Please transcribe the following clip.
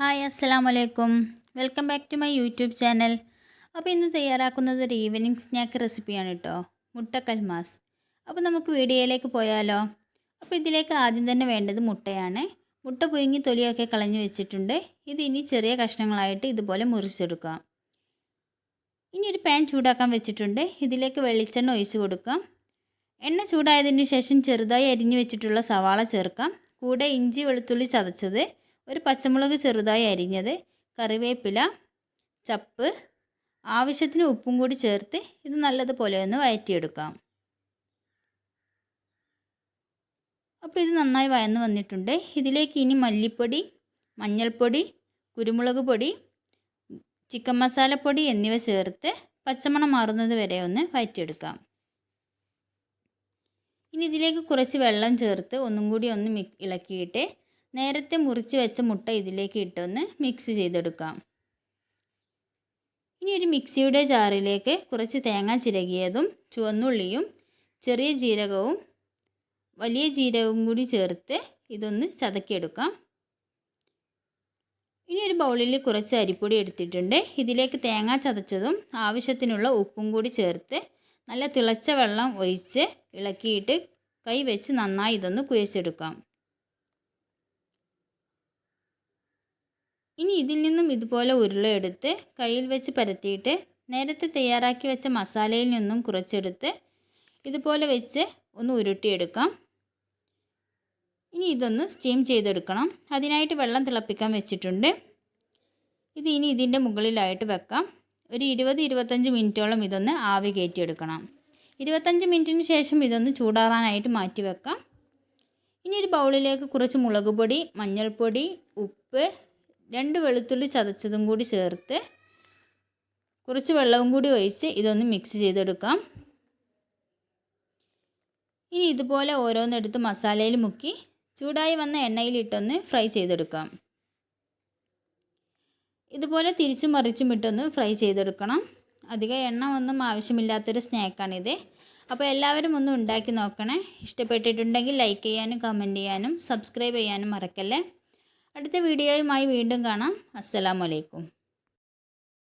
Hi അസ്സലാം വലൈക്കും welcome back to my YouTube channel. അപ്പോൾ ഇന്ന് തയ്യാറാക്കുന്നത് ഒരു ഈവനിങ് സ്നാക്ക് റെസിപ്പിയാണ് കേട്ടോ. മുട്ടക്കൽമാസ്. അപ്പോൾ നമുക്ക് വീഡിയോയിലേക്ക് പോയാലോ? അപ്പോൾ ഇതിലേക്ക് ആദ്യം തന്നെ വേണ്ടത് മുട്ടയാണ്. മുട്ട പുഴുങ്ങി തൊലിയൊക്കെ കളഞ്ഞു വെച്ചിട്ടുണ്ട്. ഇത് ഇനി ചെറിയ കഷ്ണങ്ങളായിട്ട് ഇതുപോലെ മുറിച്ചെടുക്കാം. ഇനി ഒരു പാൻ ചൂടാക്കാൻ വെച്ചിട്ടുണ്ട്. ഇതിലേക്ക് വെളിച്ചെണ്ണ ഒഴിച്ച് കൊടുക്കാം. എണ്ണ ചൂടായതിന് ശേഷം ചെറുതായി അരിഞ്ഞു വെച്ചിട്ടുള്ള സവാള ചേർക്കാം. കൂടെ ഇഞ്ചി വെളുത്തുള്ളി ചതച്ചത്. ഒരു പച്ചമുളക് ചെറുതായി അരിഞ്ഞത് കറിവേപ്പില ചപ്പ് ആവശ്യത്തിന് ഉപ്പും കൂടി ചേർത്ത് ഇത് നല്ലതുപോലെ ഒന്ന് വയറ്റിയെടുക്കാം. അപ്പോൾ ഇത് നന്നായി വയന്ന് വന്നിട്ടുണ്ട്. ഇതിലേക്ക് ഇനി മല്ലിപ്പൊടി മഞ്ഞൾപ്പൊടി കുരുമുളക് പൊടി ചിക്കൻ മസാലപ്പൊടി എന്നിവ ചേർത്ത് പച്ചമണം മാറുന്നത് വരെ ഒന്ന് വയറ്റിയെടുക്കാം. ഇനി ഇതിലേക്ക് കുറച്ച് വെള്ളം ചേർത്ത് ഒന്നും കൂടി ഒന്ന് ഇളക്കിയിട്ട് നേരത്തെ മുറിച്ച് വെച്ച മുട്ട ഇതിലേക്ക് ഇട്ടൊന്ന് മിക്സ് ചെയ്തെടുക്കാം. ഇനി ഒരു മിക്സിയുടെ ജാറിലേക്ക് കുറച്ച് തേങ്ങ ചിരകിയതും ചുവന്നുള്ളിയും ചെറിയ ജീരകവും വലിയ ജീരകവും കൂടി ചേർത്ത് ഇതൊന്ന് ചതക്കിയെടുക്കാം. ഇനി ഒരു ബൗളിൽ കുറച്ച് അരിപ്പൊടി എടുത്തിട്ടുണ്ട്. ഇതിലേക്ക് തേങ്ങ ചതച്ചതും ആവശ്യത്തിനുള്ള ഉപ്പും കൂടി ചേർത്ത് നല്ല തിളച്ച വെള്ളം ഒഴിച്ച് ഇളക്കിയിട്ട് കൈ വെച്ച് നന്നായി ഇതൊന്ന് കുഴച്ചെടുക്കാം. ഇനി ഇതിൽ നിന്നും ഇതുപോലെ ഉരുളയെടുത്ത് കയ്യിൽ വെച്ച് പരത്തിയിട്ട് നേരത്തെ തയ്യാറാക്കി വെച്ച മസാലയിൽ നിന്നും കുറച്ചെടുത്ത് ഇതുപോലെ വെച്ച് ഒന്ന് ഉരുട്ടിയെടുക്കാം. ഇനി ഇതൊന്ന് സ്റ്റീം ചെയ്തെടുക്കണം. അതിനായിട്ട് വെള്ളം തിളപ്പിക്കാൻ വെച്ചിട്ടുണ്ട്. ഇത് ഇനി ഇതിന്റെ മുകളിലായിട്ട് വെക്കാം. ഒരു ഇരുപത് ഇരുപത്തഞ്ച് മിനിറ്റോളം ഇതൊന്ന് ആവി കയറ്റിയെടുക്കണം. ഇരുപത്തഞ്ച് മിനിറ്റിന് ശേഷം ഇതൊന്ന് ചൂടാറാനായിട്ട് മാറ്റി വെക്കാം. ഇനി ഒരു ബൗളിലേക്ക് കുറച്ച് മുളക് പൊടി മഞ്ഞൾപ്പൊടി ഉപ്പ് രണ്ട് വെളുത്തുള്ളി ചതച്ചതും കൂടി ചേർത്ത് കുറച്ച് വെള്ളവും കൂടി ഒഴിച്ച് ഇതൊന്ന് മിക്സ് ചെയ്തെടുക്കാം. ഇനി ഇതുപോലെ ഓരോന്നെടുത്ത് മസാലയിൽ മുക്കി ചൂടായി വന്ന എണ്ണയിലിട്ടൊന്ന് ഫ്രൈ ചെയ്തെടുക്കാം. ഇതുപോലെ തിരിച്ചും മറിച്ചും ഇട്ടൊന്ന് ഫ്രൈ ചെയ്തെടുക്കണം. അധികം എണ്ണ ഒന്നും ആവശ്യമില്ലാത്തൊരു സ്നാക്കാണിത് അപ്പോൾ എല്ലാവരും ഒന്ന് ഉണ്ടാക്കി നോക്കണേ. ഇഷ്ടപ്പെട്ടിട്ടുണ്ടെങ്കിൽ ലൈക്ക് ചെയ്യാനും കമന്റ് ചെയ്യാനും സബ്സ്ക്രൈബ് ചെയ്യാനും മറക്കല്ലേ? അടുത്ത വീഡിയോയുമായി വീണ്ടും കാണാം. അസ്സലാമലൈക്കും